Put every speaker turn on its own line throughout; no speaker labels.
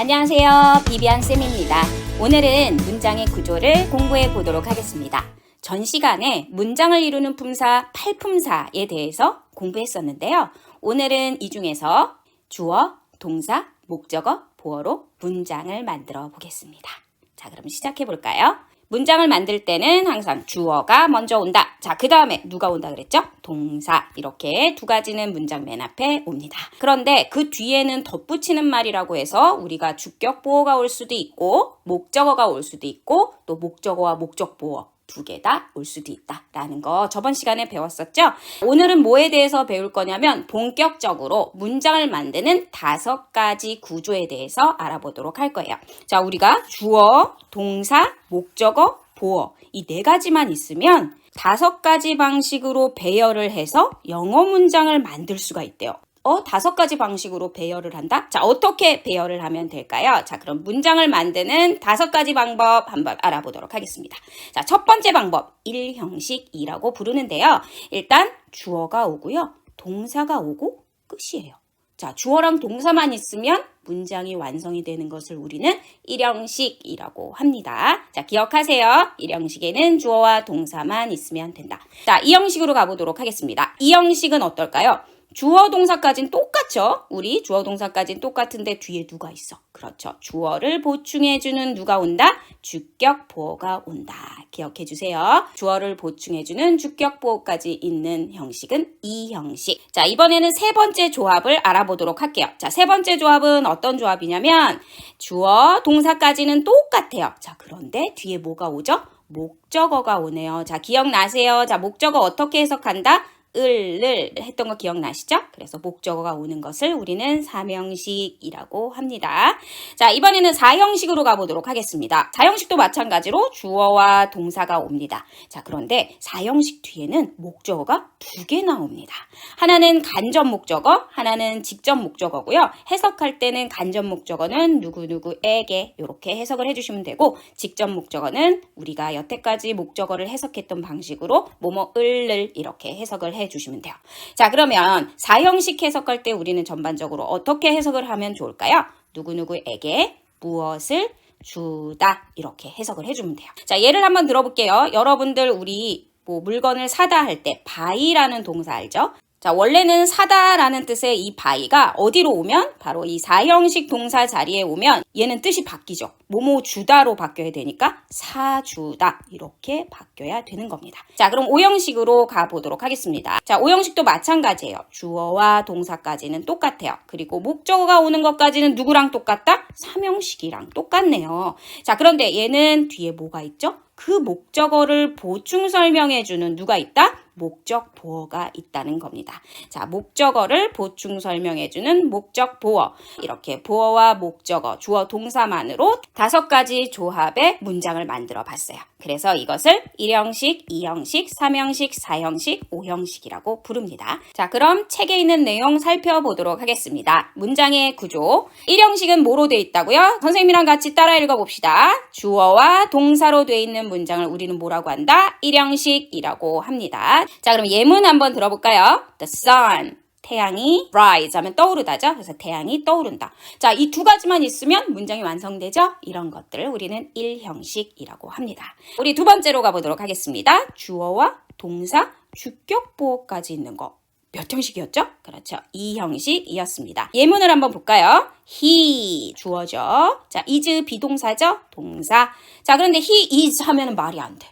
안녕하세요. 비비안 쌤입니다. 오늘은 문장의 구조를 공부해 보도록 하겠습니다. 전 시간에 문장을 이루는 품사, 팔품사에 대해서 공부했었는데요. 오늘은 이 중에서 주어, 동사, 목적어, 보어로 문장을 만들어 보겠습니다. 자, 그럼 시작해 볼까요? 문장을 만들 때는 항상 주어가 먼저 온다. 자, 그 다음에 누가 온다 그랬죠? 동사. 이렇게 두 가지는 문장 맨 앞에 옵니다. 그런데 그 뒤에는 덧붙이는 말이라고 해서 우리가 주격 보어가 올 수도 있고, 목적어가 올 수도 있고, 또 목적어와 목적 보어. 두 개 다 올 수도 있다라는 거 저번 시간에 배웠었죠? 오늘은 뭐에 대해서 배울 거냐면 본격적으로 문장을 만드는 다섯 가지 구조에 대해서 알아보도록 할 거예요. 자, 우리가 주어, 동사, 목적어, 보어 이 네 가지만 있으면 다섯 가지 방식으로 배열을 해서 영어 문장을 만들 수가 있대요. 어, 다섯 가지 방식으로 배열을 한다? 자, 어떻게 배열을 하면 될까요? 자, 그럼 문장을 만드는 다섯 가지 방법 한번 알아보도록 하겠습니다. 자, 첫 번째 방법, 일형식이라고 부르는데요. 일단 주어가 오고요. 동사가 오고 끝이에요. 자, 주어랑 동사만 있으면 문장이 완성이 되는 것을 우리는 일형식이라고 합니다. 자, 기억하세요. 일형식에는 주어와 동사만 있으면 된다. 자, 이 형식으로 가보도록 하겠습니다. 이 형식은 어떨까요? 주어 동사까지는 똑같죠? 우리 주어 동사까지는 똑같은데 뒤에 누가 있어? 그렇죠. 주어를 보충해주는 누가 온다? 주격 보어가 온다. 기억해 주세요. 주어를 보충해주는 주격 보어까지 있는 형식은 이 형식. 자, 이번에는 세 번째 조합을 알아보도록 할게요. 자, 세 번째 조합은 어떤 조합이냐면 주어 동사까지는 똑같아요. 자, 그런데 뒤에 뭐가 오죠? 목적어가 오네요. 자, 기억나세요? 자, 목적어 어떻게 해석한다? 을을 했던 거 기억나시죠? 그래서 목적어가 오는 것을 우리는 삼형식이라고 합니다. 자, 이번에는 사형식으로 가보도록 하겠습니다. 사형식도 마찬가지로 주어와 동사가 옵니다. 자, 그런데 사형식 뒤에는 목적어가 두 개 나옵니다. 하나는 간접 목적어, 하나는 직접 목적어고요. 해석할 때는 간접 목적어는 누구누구에게 이렇게 해석을 해주시면 되고 직접 목적어는 우리가 여태까지 목적어를 해석했던 방식으로 뭐뭐을을 이렇게 해석을 해 주시면 돼요. 자, 그러면 사형식 해석할 때 우리는 전반적으로 어떻게 해석을 하면 좋을까요? 누구누구에게 무엇을 주다 이렇게 해석을 해주면 돼요. 자, 예를 한번 들어볼게요. 여러분들 우리 뭐 물건을 사다 할 때 바이라는 동사 알죠? 자, 원래는 사다라는 뜻의 이 바이가 어디로 오면 바로 이 사형식 동사 자리에 오면 얘는 뜻이 바뀌죠. 뭐뭐 주다로 바뀌어야 되니까 사주다 이렇게 바뀌어야 되는 겁니다. 자, 그럼 오형식으로 가보도록 하겠습니다. 자, 오형식도 마찬가지예요. 주어와 동사까지는 똑같아요. 그리고 목적어가 오는 것까지는 누구랑 똑같다? 삼형식이랑 똑같네요. 자, 그런데 얘는 뒤에 뭐가 있죠? 그 목적어를 보충 설명해주는 누가 있다? 목적 보어가 있다는 겁니다. 자, 목적어를 보충 설명해주는 목적 보어. 이렇게 보어와 목적어, 주어 동사만으로 다섯 가지 조합의 문장을 만들어 봤어요. 그래서 이것을 1형식, 2형식, 3형식, 4형식, 5형식이라고 부릅니다. 자, 그럼 책에 있는 내용 살펴보도록 하겠습니다. 문장의 구조. 1형식은 뭐로 되어 있다고요? 선생님이랑 같이 따라 읽어봅시다. 주어와 동사로 되어 있는 문장을 우리는 뭐라고 한다? 1형식이라고 합니다. 자, 그럼 예문 한번 들어볼까요? The sun. 태양이 rise 하면 떠오르다죠. 그래서 태양이 떠오른다. 자, 이 두 가지만 있으면 문장이 완성되죠. 이런 것들을 우리는 1형식이라고 합니다. 우리 두 번째로 가보도록 하겠습니다. 주어와 동사, 주격 보어까지 있는 거. 몇 형식이었죠? 그렇죠. 2형식이었습니다. 예문을 한번 볼까요? he 주어죠. 자, is 비동사죠? 동사. 자, 그런데 he is 하면 말이 안 돼.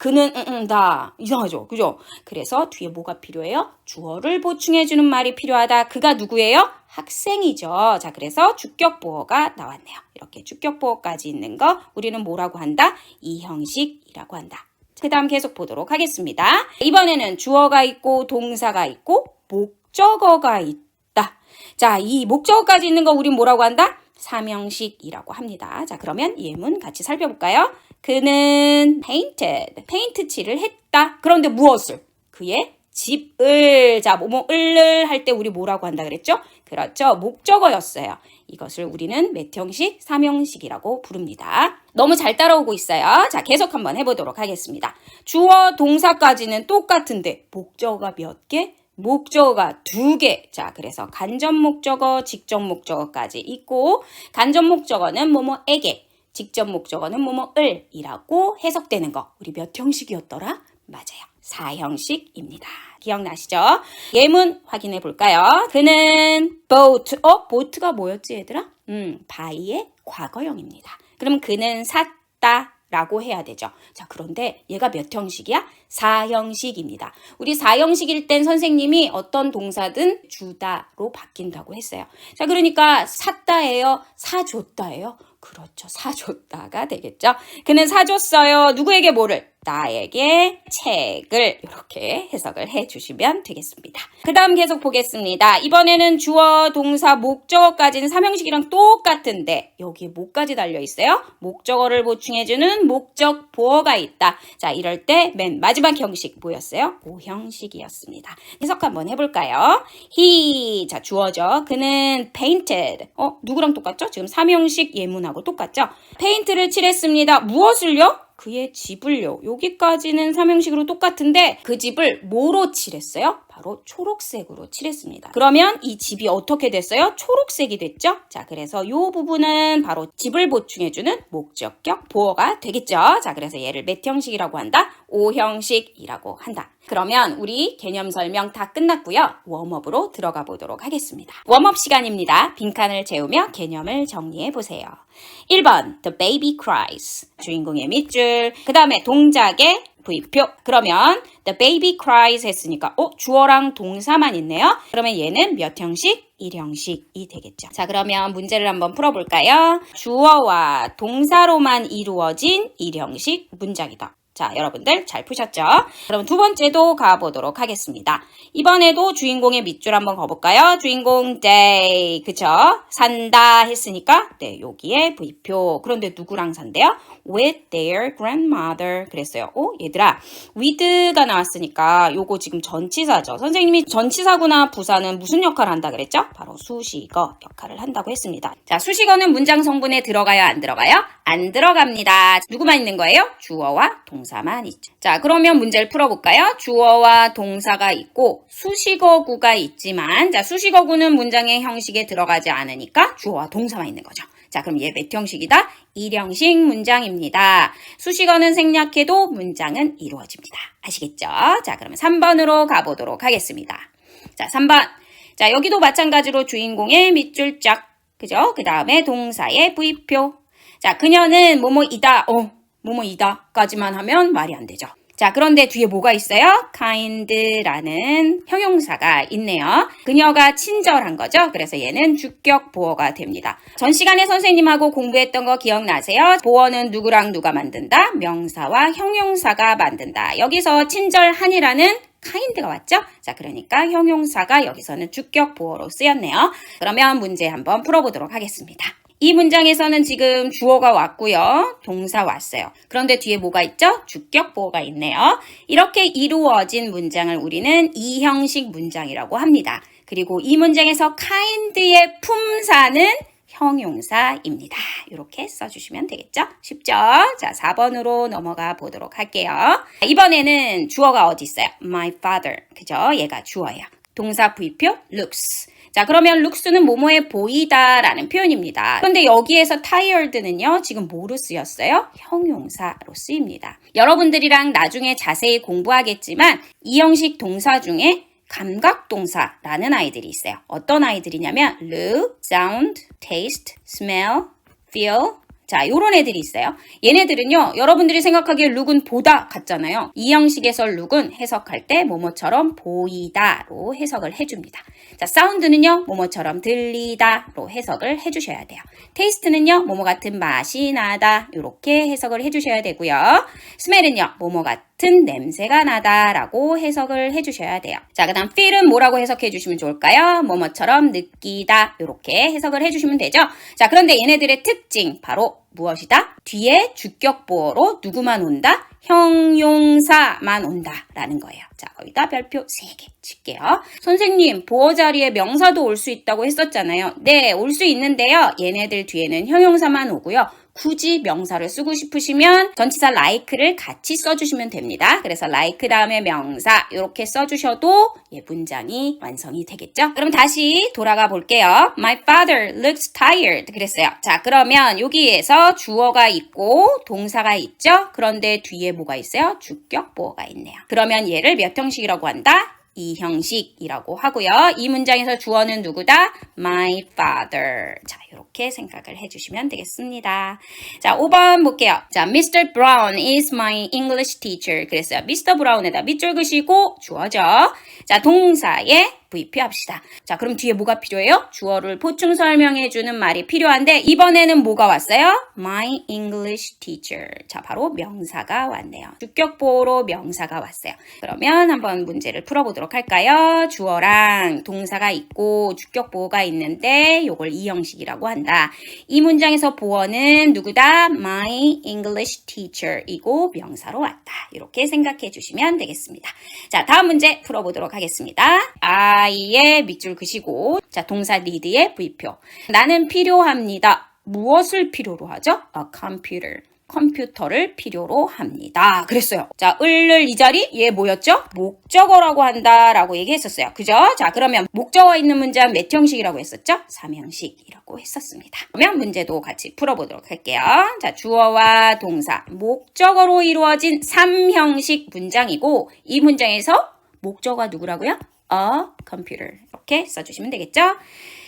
그는 음, 음, 다 이상하죠. 그죠? 그래서 뒤에 뭐가 필요해요? 주어를 보충해 주는 말이 필요하다. 그가 누구예요? 학생이죠. 자, 그래서 주격 보어가 나왔네요. 이렇게 주격 보어까지 있는 거 우리는 뭐라고 한다? 이 형식이라고 한다. 그 다음 계속 보도록 하겠습니다. 이번에는 주어가 있고 동사가 있고 목적어가 있다. 자, 이 목적어까지 있는 거 우린 뭐라고 한다? 삼형식이라고 합니다. 자, 그러면 예문 같이 살펴볼까요? 그는 painted, 페인트 칠을 했다. 그런데 무엇을? 그의 집을, 자, 뭐뭐을 할때 우리 뭐라고 한다 그랬죠? 그렇죠. 목적어였어요. 이것을 우리는 몇 형식? 삼형식이라고 부릅니다. 너무 잘 따라오고 있어요. 자, 계속 한번 해 보도록 하겠습니다. 주어, 동사까지는 똑같은데 목적어가 몇 개? 목적어가 두 개. 자, 그래서 간접 목적어, 직접 목적어까지 있고, 간접 목적어는 뭐뭐에게, 직접 목적어는 뭐뭐을 이라고 해석되는 거. 우리 몇 형식이었더라? 맞아요. 사형식입니다. 기억나시죠? 예문 확인해 볼까요? 그는 boat, 어? boat가 뭐였지 얘들아? 음, 바이의 과거형입니다. 그럼 그는 샀다. 라고 해야 되죠. 자, 그런데 얘가 몇 형식이야? 사형식입니다. 우리 사형식일 땐 선생님이 어떤 동사든 주다로 바뀐다고 했어요. 자, 그러니까 샀다예요? 사줬다예요? 그렇죠. 사줬다가 되겠죠. 그는 사줬어요. 누구에게 뭐를? 나에게 책을 이렇게 해석을 해 주시면 되겠습니다. 그 다음 계속 보겠습니다. 이번에는 주어, 동사, 목적어까지는 삼형식이랑 똑같은데 여기에 뭐까지 달려 있어요? 목적어를 보충해 주는 목적 보어가 있다. 자, 이럴 때 맨 마지막 형식 뭐였어요? 오형식이었습니다. 해석 한번 해볼까요? he, 자, 주어죠. 그는 painted. 어, 누구랑 똑같죠? 지금 삼형식 예문하고 똑같죠? 페인트를 칠했습니다. 무엇을요? 그의 집을요. 여기까지는 삼형식으로 똑같은데 그 집을 뭐로 칠했어요? 바로 초록색으로 칠했습니다. 그러면 이 집이 어떻게 됐어요? 초록색이 됐죠? 자, 그래서 이 부분은 바로 집을 보충해주는 목적격 보어가 되겠죠? 자, 그래서 얘를 몇 형식이라고 한다? 오형식이라고 한다. 그러면 우리 개념 설명 다 끝났고요. 웜업으로 들어가 보도록 하겠습니다. 웜업 시간입니다. 빈칸을 채우며 개념을 정리해 보세요. 1번 The baby cries. 주인공의 밑줄. 그 다음에 동작의 V표. 그러면 the baby cries 했으니까 어 주어랑 동사만 있네요. 그러면 얘는 몇 형식? 1형식이 되겠죠. 자, 그러면 문제를 한번 풀어볼까요? 주어와 동사로만 이루어진 1형식 문장이다. 자, 여러분들 잘 푸셨죠? 그럼 두 번째도 가보도록 하겠습니다. 이번에도 주인공의 밑줄 한번 가볼까요? 주인공 day, 그쵸? 산다 했으니까 네, 여기에 V표. 그런데 누구랑 산대요? With their grandmother 그랬어요. 어, 얘들아, with가 나왔으니까 요거 지금 전치사죠. 선생님이 전치사구나 부사는 무슨 역할을 한다 그랬죠? 바로 수식어 역할을 한다고 했습니다. 자, 수식어는 문장 성분에 들어가요, 안 들어가요? 안 들어갑니다. 누구만 있는 거예요? 주어와 동사만 있죠. 자, 그러면 문제를 풀어볼까요? 주어와 동사가 있고 수식어구가 있지만 자, 수식어구는 문장의 형식에 들어가지 않으니까 주어와 동사만 있는 거죠. 자, 그럼 얘 몇 형식이다? 1형식 문장입니다. 수식어는 생략해도 문장은 이루어집니다. 아시겠죠? 자, 그러면 3번으로 가보도록 하겠습니다. 자, 3번. 자, 여기도 마찬가지로 주인공의 밑줄 짝. 그죠? 그 다음에 동사의 V표. 자, 그녀는 뭐뭐이다. 어, 뭐뭐이다까지만 하면 말이 안 되죠. 자, 그런데 뒤에 뭐가 있어요? kind라는 형용사가 있네요. 그녀가 친절한 거죠. 그래서 얘는 주격 보어가 됩니다. 전 시간에 선생님하고 공부했던 거 기억나세요? 보어는 누구랑 누가 만든다? 명사와 형용사가 만든다. 여기서 친절한이라는 kind가 왔죠? 자, 그러니까 형용사가 여기서는 주격 보어로 쓰였네요. 그러면 문제 한번 풀어보도록 하겠습니다. 이 문장에서는 지금 주어가 왔고요. 동사 왔어요. 그런데 뒤에 뭐가 있죠? 주격 보어가 있네요. 이렇게 이루어진 문장을 우리는 이 형식 문장이라고 합니다. 그리고 이 문장에서 kind의 품사는 형용사입니다. 이렇게 써주시면 되겠죠? 쉽죠? 자, 4번으로 넘어가 보도록 할게요. 이번에는 주어가 어디 있어요? My father. 그죠? 얘가 주어예요. 동사 V표 looks. 자, 그러면 looks는 뭐뭐해 보이다 라는 표현입니다. 그런데 여기에서 tired는요, 지금 뭐로 쓰였어요? 형용사로 쓰입니다. 여러분들이랑 나중에 자세히 공부하겠지만 이 형식 동사 중에 감각동사라는 아이들이 있어요. 어떤 아이들이냐면 look, sound, taste, smell, feel, 자, 요런 애들이 있어요. 얘네들은요, 여러분들이 생각하기에 룩은 보다 같잖아요. 이 형식에서 룩은 해석할 때 뭐뭐처럼 보이다로 해석을 해줍니다. 자, 사운드는요, 뭐뭐처럼 들리다로 해석을 해주셔야 돼요. 테이스트는요, 뭐뭐 같은 맛이 나다. 이렇게 해석을 해주셔야 되고요. 스멜은요, 뭐뭐 같은 냄새가 나다라고 해석을 해주셔야 돼요. 자, 그 다음 feel은 뭐라고 해석해 주시면 좋을까요? 뭐뭐처럼 느끼다. 이렇게 해석을 해주시면 되죠. 자, 그런데 얘네들의 특징, 바로 무엇이다? 뒤에 주격보어로 누구만 온다? 형용사만 온다라는 거예요. 자, 거기다 별표 3개 칠게요. 선생님, 보어 자리에 명사도 올 수 있다고 했었잖아요. 네, 올 수 있는데요. 얘네들 뒤에는 형용사만 오고요. 굳이 명사를 쓰고 싶으시면 전치사 like를 같이 써주시면 됩니다. 그래서 like 다음에 명사 이렇게 써주셔도 예, 문장이 완성이 되겠죠? 그럼 다시 돌아가 볼게요. My father looks tired. 그랬어요. 자, 그러면 여기에서 주어가 있고 동사가 있죠? 그런데 뒤에 뭐가 있어요? 주격 보어가 있네요. 그러면 얘를 몇 형식이라고 한다? 이 형식이라고 하고요. 이 문장에서 주어는 누구다? My father. 자, 이렇게 생각을 해주시면 되겠습니다. 자, 5번 볼게요. 자, Mr. Brown is my English teacher. 그랬어요. Mr. Brown에다 밑줄 그시고 주어죠. 자, 동사에 VP 합시다. 자, 그럼 뒤에 뭐가 필요해요? 주어를 보충 설명해주는 말이 필요한데 이번에는 뭐가 왔어요? My English teacher. 자, 바로 명사가 왔네요. 주격보로 명사가 왔어요. 그러면 한번 문제를 풀어보도록 할까요? 주어랑 동사가 있고 주격보호가 있는데 요걸 이 형식이라고 한다. 이 문장에서 보어는 누구다? My English teacher이고 명사로 왔다. 이렇게 생각해 주시면 되겠습니다. 자, 다음 문제 풀어보도록 하겠습니다. I의 밑줄 그시고 자, 동사 need의 V표. 나는 필요합니다. 무엇을 필요로 하죠? A computer. 컴퓨터를 필요로 합니다. 그랬어요. 자, 을을 이 자리 얘 뭐였죠? 목적어라고 한다라고 얘기했었어요. 그죠? 자, 그러면 목적어 있는 문장 몇 형식이라고 했었죠? 3형식이라고 했었습니다. 그러면 문제도 같이 풀어보도록 할게요. 자, 주어와 동사, 목적어로 이루어진 3형식 문장이고 이 문장에서 목적어가 누구라고요? A computer. 이렇게 써주시면 되겠죠?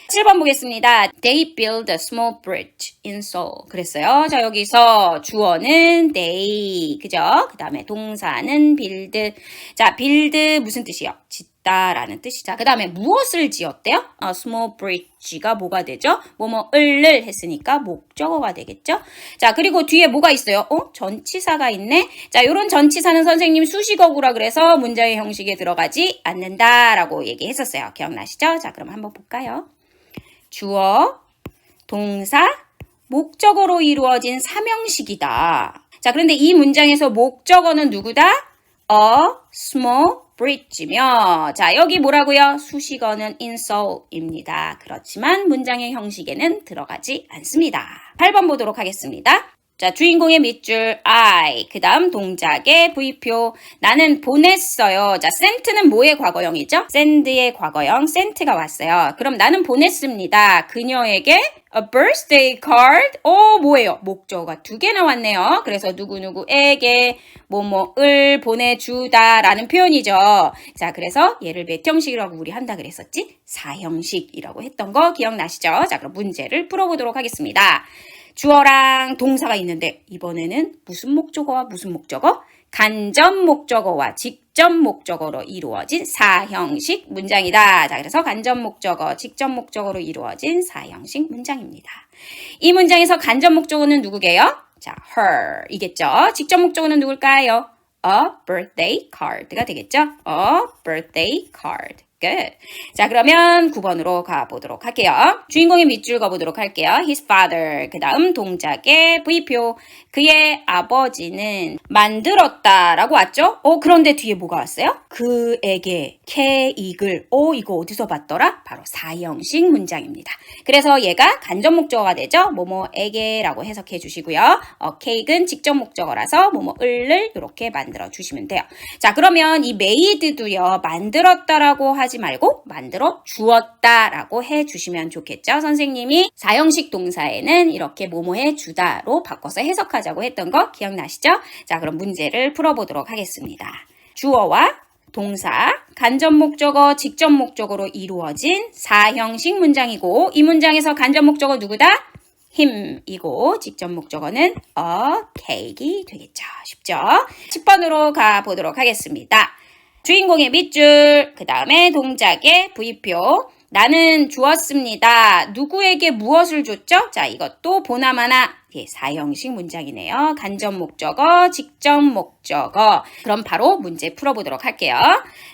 7번 보겠습니다. They build a small bridge in Seoul. 그랬어요. 자, 여기서 주어는 they. 그죠? 그 다음에 동사는 build. 자, build 무슨 뜻이요? 짓 다라는 뜻이죠. 그 다음에 무엇을 지었대요? 어, small bridge가 뭐가 되죠? 뭐뭐을을 했으니까 목적어가 되겠죠? 자, 그리고 뒤에 뭐가 있어요? 어? 전치사가 있네? 자, 요런 전치사는 선생님 수식어구라 그래서 문장의 형식에 들어가지 않는다라고 얘기했었어요. 기억나시죠? 자, 그럼 한번 볼까요? 주어, 동사, 목적어로 이루어진 삼형식이다. 자, 그런데 이 문장에서 목적어는 누구다? A small bridge며, 자, 여기 뭐라고요? 수식어는 in Seoul입니다. 그렇지만 문장의 형식에는 들어가지 않습니다. 8번 보도록 하겠습니다. 자, 주인공의 밑줄 I, 그 다음 동작의 V표. 나는 보냈어요. 자, sent는 뭐의 과거형이죠? send의 과거형, sent가 왔어요. 그럼 나는 보냈습니다. 그녀에게 a birthday card. 오, 뭐예요? 목적어가 두 개 나왔네요. 그래서 누구누구에게 뭐뭐을 보내주다 라는 표현이죠. 자, 그래서 얘를 몇 형식이라고 우리 한다 그랬었지? 4형식이라고 했던 거 기억나시죠? 자, 그럼 문제를 풀어보도록 하겠습니다. 주어랑 동사가 있는데 이번에는 무슨 목적어와 무슨 목적어? 간접 목적어와 직접 목적어로 이루어진 사형식 문장이다. 자, 그래서 간접 목적어, 직접 목적어로 이루어진 사형식 문장입니다. 이 문장에서 간접 목적어는 누구게요? 자, her 이겠죠. 직접 목적어는 누굴까요? A birthday card가 되겠죠. A birthday card. Good. 자, 그러면 9번으로 가보도록 할게요. 주인공의 밑줄 가보도록 할게요. His father. 그 다음 동작의 V표. 그의 아버지는 만들었다 라고 왔죠? 어, 그런데 뒤에 뭐가 왔어요? 그에게 케이크를. 어, 이거 어디서 봤더라? 바로 사형식 문장입니다. 그래서 얘가 간접 목적어가 되죠? 뭐뭐에게 라고 해석해 주시고요. 어, 케이크는 직접 목적어라서 뭐뭐을을 이렇게 만들어 주시면 돼요. 자, 그러면 이 made도요. 만들었다라고 하지 말고 만들어 주었다 라고 해 주시면 좋겠죠? 선생님이 사형식 동사에는 이렇게 뭐뭐 해 주다로 바꿔서 해석하자고 했던 거 기억나시죠? 자, 그럼 문제를 풀어보도록 하겠습니다. 주어와 동사, 간접 목적어, 직접 목적어로 이루어진 사형식 문장이고 이 문장에서 간접 목적어 누구다? 힘이고 직접 목적어는 a cake이 되겠죠. 쉽죠? 10번으로 가보도록 하겠습니다. 주인공의 밑줄, 그 다음에 동작의 V표. 나는 주었습니다. 누구에게 무엇을 줬죠? 자, 이것도 보나마나 예, 사형식 문장이네요. 간접 목적어, 직접 목적어. 그럼 바로 문제 풀어보도록 할게요.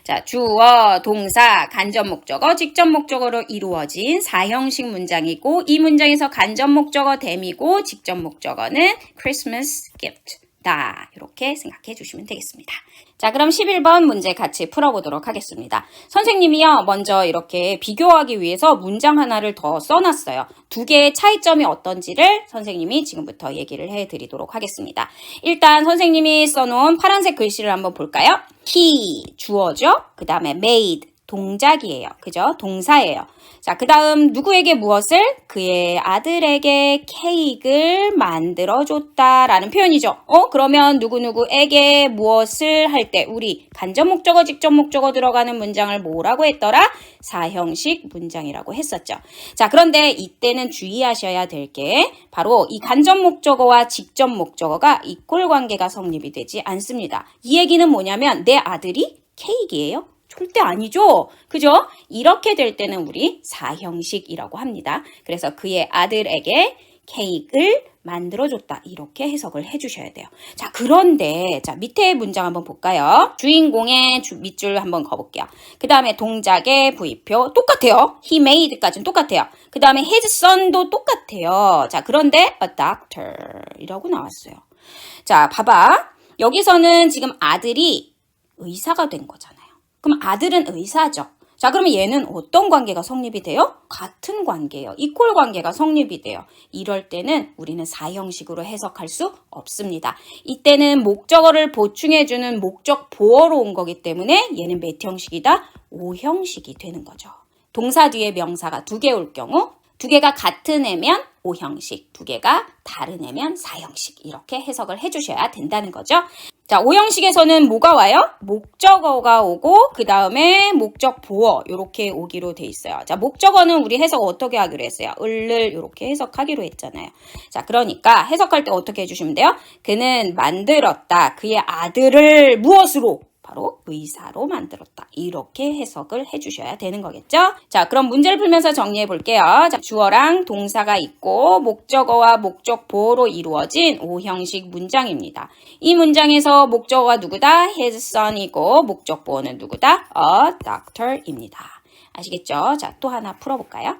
자, 주어, 동사, 간접 목적어, 직접 목적어로 이루어진 사형식 문장이고 이 문장에서 간접 목적어 댐이고 직접 목적어는 Christmas gift. 있다. 이렇게 생각해 주시면 되겠습니다. 자, 그럼 11번 문제 같이 풀어보도록 하겠습니다. 선생님이요, 먼저 이렇게 비교하기 위해서 문장 하나를 더 써놨어요. 두 개의 차이점이 어떤지를 선생님이 지금부터 얘기를 해 드리도록 하겠습니다. 일단 선생님이 써놓은 파란색 글씨를 한번 볼까요? he, 주어죠? 그 다음에 made, 동작이에요. 그죠? 동사예요. 자, 그 다음 누구에게 무엇을? 그의 아들에게 케이크를 만들어줬다라는 표현이죠. 어? 그러면 누구누구에게 무엇을 할 때 우리 간접 목적어, 직접 목적어 들어가는 문장을 뭐라고 했더라? 사형식 문장이라고 했었죠. 자, 그런데 이때는 주의하셔야 될 게 바로 이 간접 목적어와 직접 목적어가 이꼴 관계가 성립이 되지 않습니다. 이 얘기는 뭐냐면 내 아들이 케이크예요? 절대 아니죠. 그죠? 이렇게 될 때는 우리 사형식이라고 합니다. 그래서 그의 아들에게 케이크를 만들어줬다. 이렇게 해석을 해주셔야 돼요. 자, 그런데, 자, 밑에 문장 한번 볼까요? 주인공의 주, 밑줄 한번 가볼게요. 그 다음에 동작의 부위표 똑같아요. He made까지는 똑같아요. 그 다음에 his son도 똑같아요. 자, 그런데 a doctor 이라고 나왔어요. 자, 봐봐. 여기서는 지금 아들이 의사가 된 거잖아요. 그럼 아들은 의사죠. 자, 그러면 얘는 어떤 관계가 성립이 돼요? 같은 관계예요. 이퀄 관계가 성립이 돼요. 이럴 때는 우리는 사형식으로 해석할 수 없습니다. 이때는 목적어를 보충해주는 목적 보어로 온 거기 때문에 얘는 몇 형식이다? 오형식이 되는 거죠. 동사 뒤에 명사가 두 개 올 경우 두 개가 같은 애면 오형식, 두 개가 다른 애면 사형식 이렇게 해석을 해주셔야 된다는 거죠. 자, 오형식에서는 뭐가 와요? 목적어가 오고 그 다음에 목적 보어 이렇게 오기로 돼 있어요. 자, 목적어는 우리 해석 어떻게 하기로 했어요? 을을 이렇게 해석하기로 했잖아요. 자, 그러니까 해석할 때 어떻게 해주시면 돼요? 그는 만들었다. 그의 아들을 무엇으로? 바로 의사로 만들었다. 이렇게 해석을 해주셔야 되는 거겠죠? 자, 그럼 문제를 풀면서 정리해 볼게요. 자, 주어랑 동사가 있고 목적어와 목적 보호로 이루어진 오형식 문장입니다. 이 문장에서 목적어가 누구다? his son이고 목적 보호는 누구다? a doctor입니다. 아시겠죠? 자, 또 하나 풀어볼까요?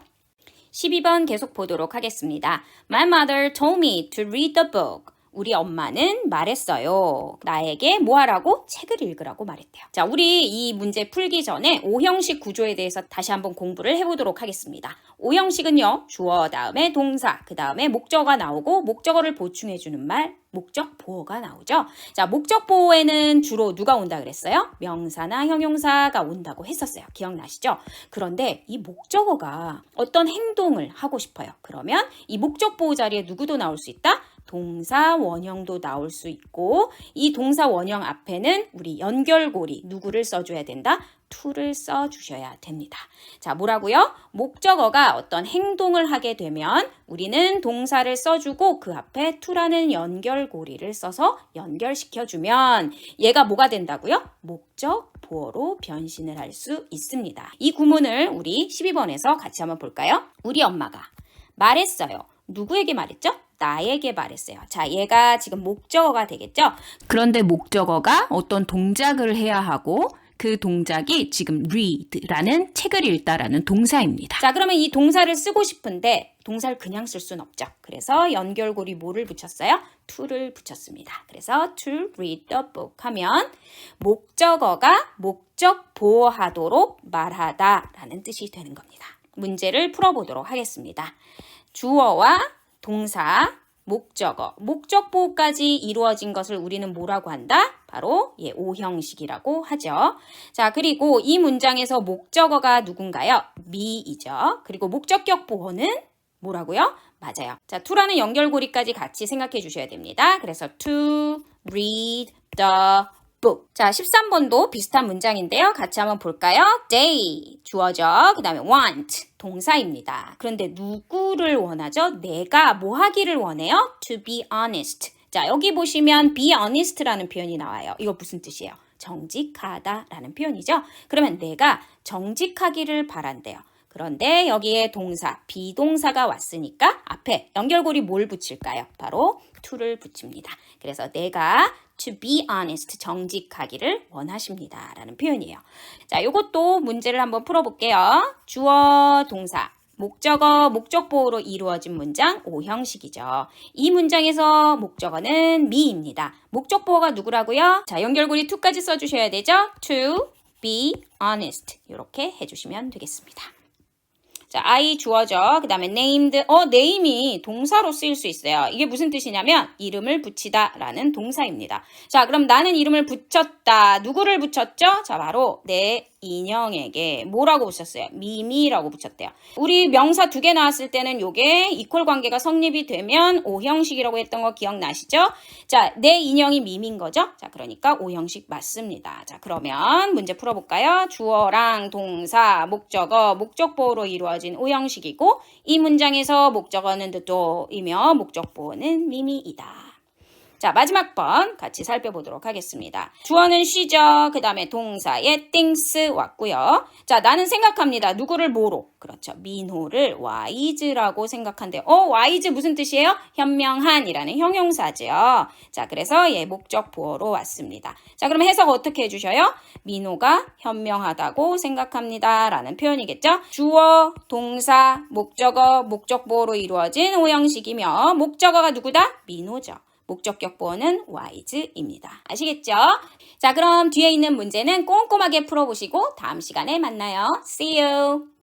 12번 계속 보도록 하겠습니다. My mother told me to read the book. 우리 엄마는 말했어요. 나에게 뭐 하라고? 책을 읽으라고 말했대요. 자, 우리 이 문제 풀기 전에 오형식 구조에 대해서 다시 한번 공부를 해보도록 하겠습니다. 오형식은요, 주어 다음에 동사, 그 다음에 목적어가 나오고 목적어를 보충해주는 말, 목적 보호가 나오죠. 자, 목적 보호에는 주로 누가 온다 그랬어요? 명사나 형용사가 온다고 했었어요. 기억나시죠? 그런데 이 목적어가 어떤 행동을 하고 싶어요. 그러면 이 목적 보호 자리에 누구도 나올 수 있다? 동사 원형도 나올 수 있고 이 동사 원형 앞에는 우리 연결고리 누구를 써줘야 된다? to를 써주셔야 됩니다. 자, 뭐라고요? 목적어가 어떤 행동을 하게 되면 우리는 동사를 써주고 그 앞에 to라는 연결고리를 써서 연결시켜주면 얘가 뭐가 된다고요? 목적 보어로 변신을 할 수 있습니다. 이 구문을 우리 12번에서 같이 한번 볼까요? 우리 엄마가 말했어요. 누구에게 말했죠? 나에게 말했어요. 자, 얘가 지금 목적어가 되겠죠? 그런데 목적어가 어떤 동작을 해야 하고 그 동작이 지금 read라는 책을 읽다라는 동사입니다. 자, 그러면 이 동사를 쓰고 싶은데 동사를 그냥 쓸 수는 없죠. 그래서 연결고리 뭐를 붙였어요? to를 붙였습니다. 그래서 to read the book 하면 목적어가 목적 보호하도록 말하다라는 뜻이 되는 겁니다. 문제를 풀어보도록 하겠습니다. 주어와 동사, 목적어, 목적 보호까지 이루어진 것을 우리는 뭐라고 한다? 바로 예, 오형식이라고 하죠. 자, 그리고 이 문장에서 목적어가 누군가요? me이죠. 그리고 목적격 보호는 뭐라고요? 맞아요. 자, to라는 연결고리까지 같이 생각해 주셔야 됩니다. 그래서 to read the book. 자, 13번도 비슷한 문장인데요. 같이 한번 볼까요? day 주어죠. 그 다음에 want 동사입니다. 그런데 누구를 원하죠? 내가 뭐 하기를 원해요? to be honest. 자, 여기 보시면 be honest라는 표현이 나와요. 이거 무슨 뜻이에요? 정직하다라는 표현이죠. 그러면 내가 정직하기를 바란대요. 그런데 여기에 동사, 비동사가 왔으니까 앞에 연결고리 뭘 붙일까요? 바로 to를 붙입니다. 그래서 내가 to be honest, 정직하기를 원하십니다. 라는 표현이에요. 자, 요것도 문제를 한번 풀어볼게요. 주어, 동사, 목적어, 목적보호로 이루어진 문장 O형식이죠. 이 문장에서 목적어는 me입니다. 목적보호가 누구라고요? 자, 연결고리 to까지 써주셔야 되죠? to be honest 이렇게 해주시면 되겠습니다. 자, I 주어죠. 그 다음에 named. 어, name이 동사로 쓰일 수 있어요. 이게 무슨 뜻이냐면, 이름을 붙이다 라는 동사입니다. 자, 그럼 나는 이름을 붙였다. 누구를 붙였죠? 자, 바로 내 인형에게 뭐라고 붙였어요? 미미라고 붙였대요. 우리 명사 두 개 나왔을 때는 요게 이퀄 관계가 성립이 되면 오형식이라고 했던 거 기억나시죠? 자, 내 인형이 미미인 거죠? 자, 그러니까 오형식 맞습니다. 자, 그러면 문제 풀어볼까요? 주어랑 동사, 목적어, 목적보호로 이루어진 오형식이고 이 문장에서 목적어는 도이며 목적보호는 미미이다. 자, 마지막 번 같이 살펴보도록 하겠습니다. 주어는 쉬죠. 그 다음에 동사에 things 왔고요. 자, 나는 생각합니다. 누구를 뭐로? 그렇죠. 민호를 wise라고 생각한대. 어, wise 무슨 뜻이에요? 현명한이라는 형용사죠. 자, 그래서 얘 목적 보어로 왔습니다. 자, 그럼 해석 어떻게 해주셔요? 민호가 현명하다고 생각합니다. 라는 표현이겠죠? 주어, 동사, 목적어, 목적보호로 이루어진 오형식이며 목적어가 누구다? 민호죠. 목적격 보어는 wise입니다. 아시겠죠? 자, 그럼 뒤에 있는 문제는 꼼꼼하게 풀어보시고 다음 시간에 만나요. See you!